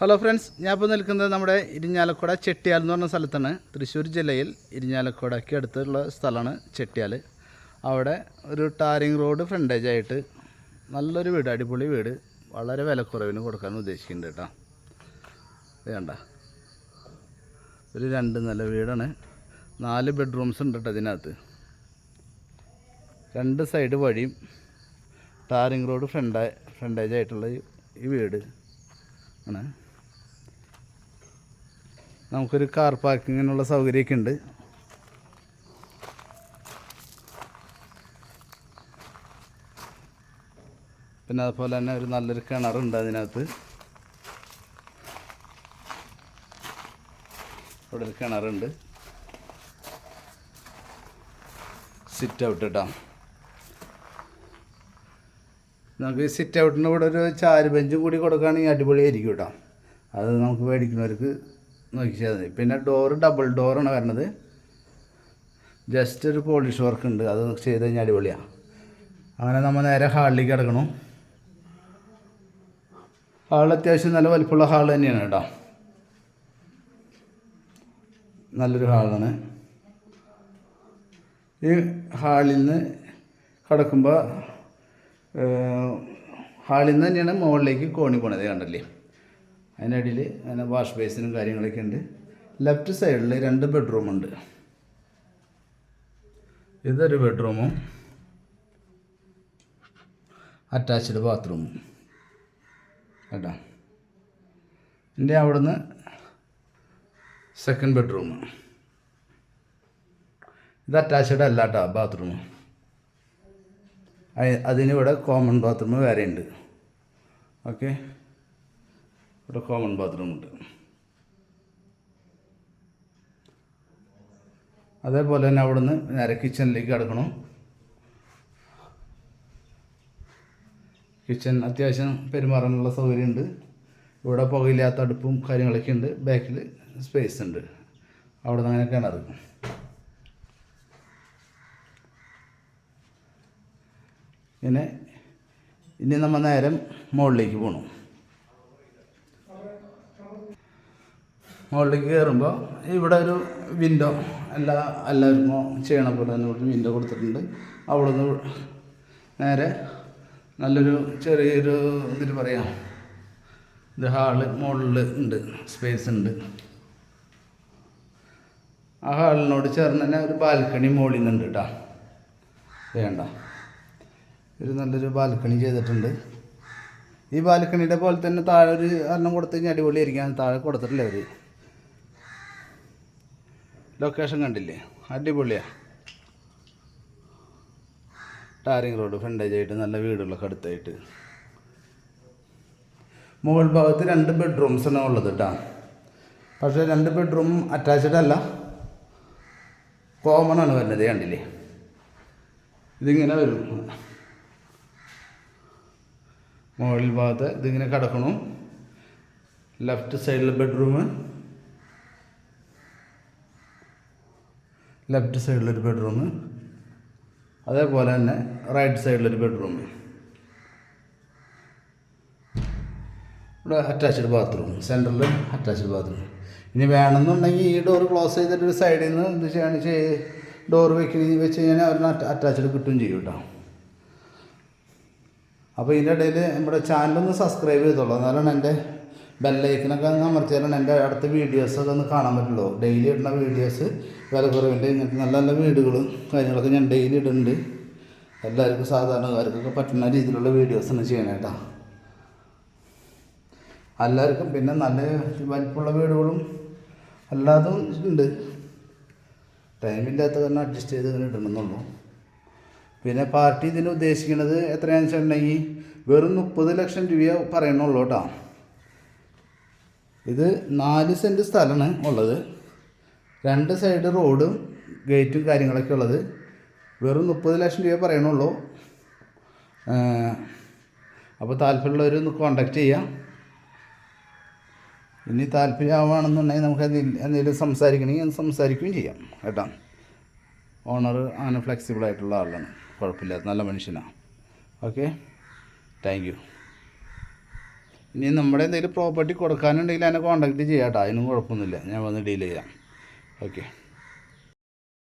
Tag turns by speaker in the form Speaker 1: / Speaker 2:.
Speaker 1: Hello friends ഞാൻ ഇപ്പോൾ നിൽക്കുന്നത് നമ്മുടെ ഇരിഞ്ഞാലക്കുട ചെട്ടിയാൽ എന്ന് പറഞ്ഞ സ്ഥലത്താണ്. തൃശ്ശൂർ ജില്ലയിൽ ഇരിഞ്ഞാലക്കുടയ്ക്ക് അടുത്തുള്ള സ്ഥലമാണ് ചെട്ടിയാൽ. അവിടെ ഒരു ടാറിങ് റോഡ് ഫ്രണ്ടേജ് ആയിട്ട് നല്ലൊരു വീട് അടിപൊളി വീട് വളരെ വിലക്കുറവിന് കൊടുക്കാൻ ഉദ്ദേശിക്കുന്നുണ്ട് കേട്ടോ. വേണ്ട ഒരു രണ്ട് നില വീടാണ്. നാല് ബെഡ്റൂംസ് ഉണ്ട് കേട്ടോ അതിനകത്ത് രണ്ട് സൈഡ് വഴിയും ടാറിങ് റോഡ് ഫ്രണ്ട ഫ്രണ്ടേജ് ആയിട്ടുള്ള ഈ വീട് ആണ്. നമുക്കൊരു കാർ പാർക്കിങ്ങിനുള്ള സൗകര്യമൊക്കെ ഉണ്ട് പിന്നെ അതുപോലെ തന്നെ ഒരു നല്ലൊരു കിണറുണ്ട് അതിനകത്ത്. ഇവിടെ ഒരു കിണറുണ്ട്. സിറ്റ് ഔട്ട് കേട്ടോ നമുക്ക് ഈ സിറ്റ് ഔട്ടിന് ഇവിടെ ഒരു ചാര് ബെഞ്ചും കൂടി കൊടുക്കുകയാണെങ്കിൽ അടിപൊളിയായിരിക്കും കേട്ടോ അത് നമുക്ക് മേടിക്കുന്നവർക്ക് നോക്കിയാൽ മതി. പിന്നെ ഡോറ് ഡബിൾ ഡോറാണ് വരണത്. ജസ്റ്റ് ഒരു പോളിഷ് വർക്ക് ഉണ്ട്. അത് ചെയ്ത് കഴിഞ്ഞാൽ അടിപൊളിയാണ് അങ്ങനെ നമ്മൾ നേരെ ഹാളിലേക്ക് കിടക്കണം. ഹാൾ അത്യാവശ്യം നല്ല വലിപ്പമുള്ള ഹാൾ തന്നെയാണ് കേട്ടോ. നല്ലൊരു ഹാളാണ് ഈ ഹാളിൽ നിന്ന് കിടക്കുമ്പോൾ ഹാളിൽ നിന്ന് തന്നെയാണ് മുകളിലേക്ക് കോണി പോണത് കണ്ടല്ലേ? അതിനിടയിൽ അങ്ങനെ വാഷ് ബേസിനും കാര്യങ്ങളൊക്കെ ഉണ്ട്. ലെഫ്റ്റ് സൈഡിൽ രണ്ട് ബെഡ്റൂമുണ്ട് ഇതൊരു ബെഡ്റൂമും അറ്റാച്ച്ഡ് ബാത്റൂമും കേട്ടോ? എന്റെ അവിടുന്ന് സെക്കൻഡ് ബെഡ്റൂം ഇത് അറ്റാച്ച്ഡ് അല്ല കേട്ടോ ബാത്റൂം അതിനിവിടെ കോമൺ ബാത്റൂം വേറെ ഉണ്ട് ഓക്കെ ഇവിടെ കോമൺ ബാത്റൂം ഉണ്ട്. അതേപോലെ തന്നെ അവിടുന്ന് നേരെ കിച്ചണിലേക്ക് കിടക്കണം. കിച്ചൺ അത്യാവശ്യം പെരുമാറാനുള്ള സൗകര്യമുണ്ട്. ഇവിടെ പുകയില്ലാത്ത അടുപ്പും കാര്യങ്ങളൊക്കെ ഉണ്ട്. ബാക്കിൽ സ്പേസ് ഉണ്ട്. അവിടെ നിന്ന് അങ്ങനെ കിണർ. ഇനി നമ്മൾ നേരം മുകളിലേക്ക് പോകണം മുകളിലേക്ക് കയറുമ്പോൾ ഇവിടെ ഒരു വിൻഡോ എല്ലാ എല്ലാവർക്കും ചെയ്യണ പോലെ തന്നെ ഇവിടെ വിൻഡോ കൊടുത്തിട്ടുണ്ട്. അവിടെ നിന്ന് നേരെ നല്ലൊരു ചെറിയൊരു ഇതിൽ പറയാം. ഇത് ഹാൾ മുകളിൽ ഉണ്ട് സ്പേസ് ഉണ്ട്. ആ ഹാളിനോട് ചേർന്ന് തന്നെ ഒരു ബാൽക്കണി മുകളിൽ നിന്നുണ്ട് കേട്ടോ വേണ്ട. ഒരു നല്ലൊരു ബാൽക്കണി ചെയ്തിട്ടുണ്ട്. ഈ ബാൽക്കണിയുടെ പോലെ തന്നെ താഴെ ഒരു എണ്ണം കൊടുത്തു കഴിഞ്ഞാൽ അടിപൊളിയായിരിക്കും. താഴെ കൊടുത്തിട്ടില്ല അവർ ലൊക്കേഷൻ കണ്ടില്ലേ? അടിപൊളിയാണ് ടാറിങ് റോഡ് ഫ്രണ്ടേജ് ആയിട്ട് നല്ല വീടുകളൊക്കെ അടുത്തായിട്ട്. മുകൾ ഭാഗത്ത് രണ്ട് ബെഡ്റൂംസ് ആണ് ഉള്ളത് കേട്ടോ പക്ഷേ രണ്ട് ബെഡ്റൂം അറ്റാച്ച്ഡ് അല്ല. കോമൺ ആണ് വരുന്നത് കണ്ടില്ലേ? ഇതിങ്ങനെ വരും. മുകളിൽ ഭാഗത്ത് ഇതിങ്ങനെ കിടക്കണം. ലെഫ്റ്റ് സൈഡിൽ ബെഡ്റൂം ലെഫ്റ്റ് സൈഡിലൊരു ബെഡ്റൂം അതേപോലെ തന്നെ റൈറ്റ് സൈഡിലൊരു ബെഡ്റൂം. ഇവിടെ അറ്റാച്ച്ഡ് ബാത്റൂം സെന്ററിൽ അറ്റാച്ച്ഡ് ബാത്റൂം ഇനി വേണമെന്നുണ്ടെങ്കിൽ ഈ ഡോർ ക്ലോസ് ചെയ്തിട്ട് ഒരു സൈഡിൽ നിന്ന് എന്ത് ചെയ്യാണ് ചെയ് ഡോർ വെക്കുന്ന വെച്ച് കഴിഞ്ഞാൽ അവരിന് അറ്റാച്ച്ഡ് കിട്ടുകയും ചെയ്യും കേട്ടോ. അപ്പോൾ ഇതിന്റെ ഇടയിൽ നമ്മുടെ ചാനലൊന്ന് സബ്സ്ക്രൈബ് ചെയ്തോളൂ. എന്നാലാണ് എന്റെ ബെല്ലൈക്കനൊക്കെ ഒന്ന് അമർത്തിയാലാണ് എന്റെ അടുത്ത വീഡിയോസൊക്കെ ഒന്ന് കാണാൻ പറ്റുള്ളൂ. ഡെയിലി ഇടുന്ന വീഡിയോസ് വില കുറവിന്റെ ഇങ്ങനത്തെ നല്ല നല്ല വീടുകളും കാര്യങ്ങളൊക്കെ ഞാൻ ഡെയിലി ഇടുന്നുണ്ട്. എല്ലാവർക്കും സാധാരണക്കാർക്കൊക്കെ പറ്റുന്ന രീതിയിലുള്ള വീഡിയോസാണ് ചെയ്യണേ കേട്ടോ. എല്ലാവർക്കും പിന്നെ നല്ല വലിപ്പമുള്ള വീടുകളും അല്ലാതും ഉണ്ട്. ടൈമില്ലാത്ത കാരണം അഡ്ജസ്റ്റ് ചെയ്ത് ഇങ്ങനെ ഇടണമെന്നുള്ളൂ. പിന്നെ പാർട്ടി ഇതിന് ഉദ്ദേശിക്കുന്നത് എത്രയാണെന്ന് വെച്ചിട്ടുണ്ടെങ്കിൽ വെറും മുപ്പത് ലക്ഷം രൂപയെ പറയണുള്ളൂ കേട്ടോ. ഇത് നാല് സെന്റ് സ്ഥലമാണ് ഉള്ളത്. രണ്ട് സൈഡ് റോഡും ഗേറ്റും കാര്യങ്ങളൊക്കെ ഉള്ളത്. വെറും മുപ്പത് ലക്ഷം രൂപ പറയണുള്ളൂ. അപ്പോൾ താല്പര്യമുള്ളവർ ഒന്ന് കോണ്ടാക്ട് ചെയ്യാം. ഇനി താല്പര്യമാവുകയാണെന്നുണ്ടെങ്കിൽ നമുക്ക് എന്തെങ്കിലും സംസാരിക്കണമെങ്കിൽ സംസാരിക്കുകയും ചെയ്യാം കേട്ടോ. ഓണർ അങ്ങനെ ഫ്ലെക്സിബിൾ ആയിട്ടുള്ള ആളാണ്. കുഴപ്പമില്ലാത്ത നല്ല മനുഷ്യനാണ് ഓക്കെ താങ്ക് ഇനി നമ്മുടെ എന്തെങ്കിലും പ്രോപ്പർട്ടി കൊടുക്കാനുണ്ടെങ്കിൽ എന്നെ കോൺടാക്റ്റ് ചെയ്യാം കേട്ടോ അതിനും കുഴപ്പമൊന്നുമില്ല. ഞാൻ വന്ന് ഡീൽ ചെയ്യാം. ഓക്കെ